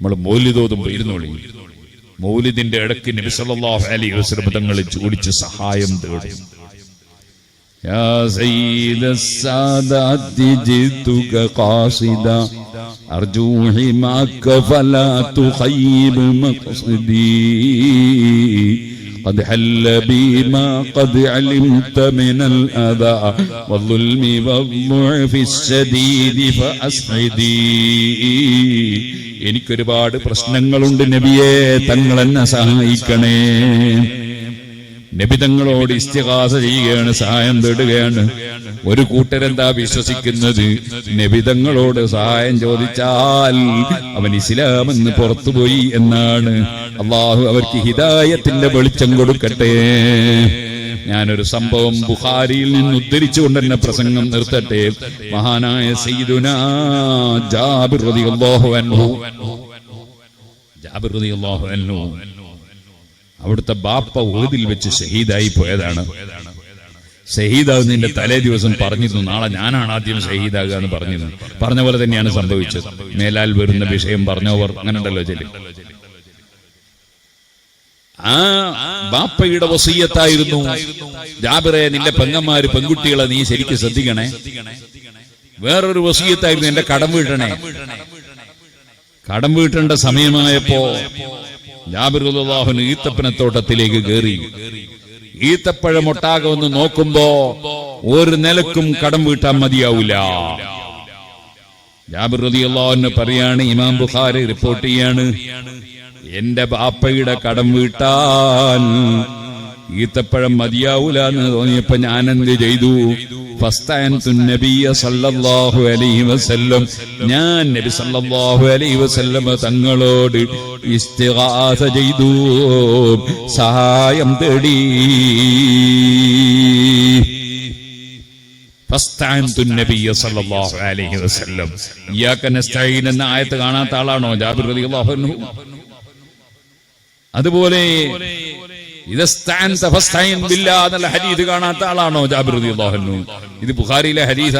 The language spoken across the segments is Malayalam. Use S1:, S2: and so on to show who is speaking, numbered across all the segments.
S1: നമ്മൾ മൗലിതോതും ഇരുന്നോളി മൗലിദിന്റെ ഇടയ്ക്ക് നബി സല്ലല്ലാഹു അലൈഹി വസല്ലം തങ്ങൾ ചോദിച്ച് സഹായം തേടും
S2: يا سيد السادات جئتك قاصدا أرجو حماك فلا تخيب مقصدي قد حل بي ما قد علمت من الأذى والظلم والضعف الشديد فأسعدي
S1: എനിക്കൊരുപാട് പ്രശ്നങ്ങളുണ്ട് നബിയെ തങ്ങൾ എന്നെ സഹായിക്കണേ നബി തങ്ങളോട് ഇസ്തിഹാസ ചെയ്യുകയാണ് സഹായം തേടുകയാണ്. ഒരു കൂട്ടരെന്താ വിശ്വസിക്കുന്നത്? നബിതങ്ങളോട് സഹായം ചോദിച്ചാൽ അവൻ ഇസ്ലാമെന്ന് പുറത്തുപോയി എന്നാണ്. അള്ളാഹു അവർക്ക് ഹിദായത്തിന്റെ വെളിച്ചം കൊടുക്കട്ടെ. ഞാനൊരു സംഭവം ബുഹാരിയിൽ നിന്ന് ഉദ്ധരിച്ചുകൊണ്ട് തന്നെ പ്രസംഗം നിർത്തട്ടെ. മഹാനായ സയ്യിദുന ജാബിർ റളിയല്ലാഹു അൻഹു. ജാബിർ റളിയല്ലാഹു അൻഹു. അവിടുത്തെ ബാപ്പ ഉഹദിൽ വെച്ച് ഷഹീദായി പോയതാണ്. ഷഹീദാകുന്നതിന്റെ തലേ ദിവസം പറഞ്ഞിരുന്നു നാളെ ഞാനാണ് ആദ്യം ഷഹീദാകുക എന്ന് പറഞ്ഞിരുന്നു. പറഞ്ഞ പോലെ തന്നെയാണ് സംഭവിച്ചത്. മേലാൽ വരുന്ന വിഷയം പറഞ്ഞവർ അങ്ങനെ ഉണ്ടല്ലോ ചെല്ലി ആ ബാപ്പയുടെ വസീയത്തായിരുന്നു. ജാബിറെ നിന്റെ പെങ്ങന്മാര് പെൺകുട്ടികളെ നീ ശരിക്കും ശ്രദ്ധിക്കണേ. വേറൊരു വസീയത്തായിരുന്നു എന്റെ കടം വീട്ടണേ. കടം വീട്ടേണ്ട സമയമായപ്പോ ഈത്തപ്പനത്തോട്ടത്തിലേക്ക് കയറി ഈത്തപ്പഴം ഒട്ടാകെ ഒന്ന് നോക്കുമ്പോ ഒരു നിലക്കും കടം വീട്ടാൻ മതിയാവൂല. ജാബിർ പറയാണ് ഇമാം ബുഖാരി റിപ്പോർട്ട് ചെയ്യാണ് എന്റെ ബാപ്പയുടെ കടം വീട്ടാൻ ഈത്തപ്പഴം മതിയാവൂല എന്ന് തോന്നിയപ്പോ ഞാൻ എന്ത് ചെയ്തു ഞാൻ നബി സല്ലല്ലാഹു അലൈഹി വസല്ലം തങ്ങളോട് ഇസ്തിഗാസ ചെയ്തു. സഹായം തേടി. എന്ന ആയത്ത് കാണാത്ത ആളാണോ? ജാബിർ അതുപോലെ എന്നുള്ള ഹദീസ് കാണാത്ത ആളാണോ ജാബിർ അൻഹു? ഇത് ബുഖാരിയിലെ ഹരീത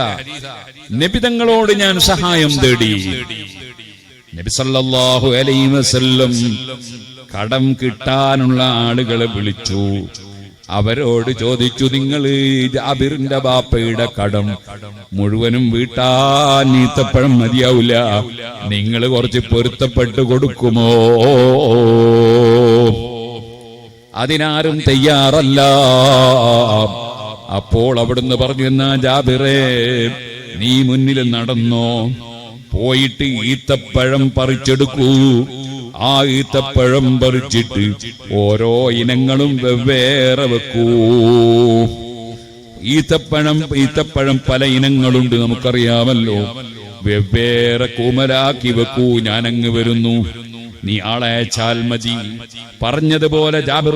S1: നബി തങ്ങളോട് ഞാൻ സഹായം തേടി. നബി സല്ലല്ലാഹു അലൈഹി വസല്ലം കടം കിട്ടാനുള്ള ആളുകളെ വിളിച്ചു. അവരോട് ചോദിച്ചു നിങ്ങൾ ജാബിറിന്റെ ബാപ്പയുടെ കടം മുഴുവനും വീട്ടാൻ ഈത്തപ്പഴം മതിയാവില്ല. നിങ്ങൾ കുറച്ച് പൊരുത്തപ്പെട്ട് കൊടുക്കുമോ? അതിനാരും തയ്യാറല്ല. അപ്പോൾ അവിടുന്ന് പറഞ്ഞു എന്നാ ജാബിറേ നീ മുന്നിൽ നടന്നോ? പോയിട്ട് ഈത്തപ്പഴം പറിച്ചെടുക്കൂ. ആ ഈത്തപ്പഴം പറിച്ചിട്ട് ഓരോ ഇനങ്ങളും വെവ്വേറെ വെക്കൂ. ഈത്തപ്പഴം ഈത്തപ്പഴം പല ഇനങ്ങളുണ്ട് നമുക്കറിയാമല്ലോ. വെവ്വേറെ കൂമലാക്കി വെക്കൂ ഞാനങ്ങ് വരുന്നു. നീ ആളെ അയച്ചാൽ മതി. പറഞ്ഞതുപോലെ ജാബിർ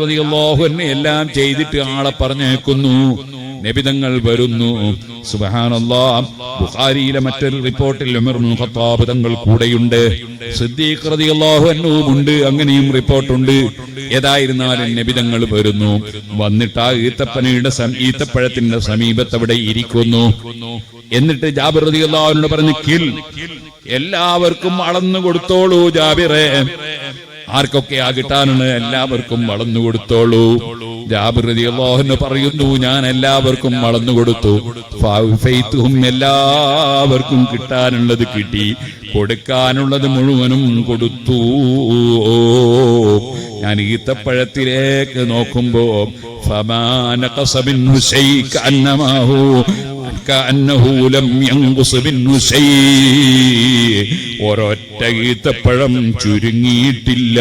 S1: എന്നെ എല്ലാം ചെയ്തിട്ട് ആളെ പറഞ്ഞേക്കുന്നു. നബിതങ്ങൾ വരുന്നു. സുബഹാനല്ലാ. ബുഖാരിയിലെ മറ്റൊരു റിപ്പോർട്ടിൽ ഉമർ ഇബ്നു ഖത്താബ് തങ്ങൾ കൂടെയുണ്ട്. സിദ്ദീഖ് റളിയല്ലാഹു ഉണ്ട് അങ്ങനെയും റിപ്പോർട്ടുണ്ട്. ഏതായിരുന്നാലും നബിതങ്ങൾ വരുന്നു. വന്നിട്ട് ആ ഈത്തപ്പനയുടെ ഈത്തപ്പഴത്തിന്റെ സമീപത്ത് അവിടെ ഇരിക്കുന്നു. എന്നിട്ട് ജാബിർ റളിയല്ലാഹുവിനോട് പറഞ്ഞു കിൽ. എല്ലാവർക്കും അളന്നു കൊടുത്തോളൂ ജാബിറെ. ആർക്കൊക്കെ ആ കിട്ടാനാണ് എല്ലാവർക്കും വളർന്നു കൊടുത്തോളൂ. ജാബിർ റളിയല്ലാഹു പറയുന്നു ഞാൻ എല്ലാവർക്കും വളർന്നു കൊടുത്തു. എല്ലാവർക്കും കിട്ടാനുള്ളത് കിട്ടി. കൊടുക്കാനുള്ളത് മുഴുവനും കൊടുത്തു. ഞാൻ ഈത്തപ്പഴത്തിലേക്ക് നോക്കുമ്പോ ഒരൊറ്റ ഈത്തപ്പഴം ചുരുങ്ങിയിട്ടില്ല.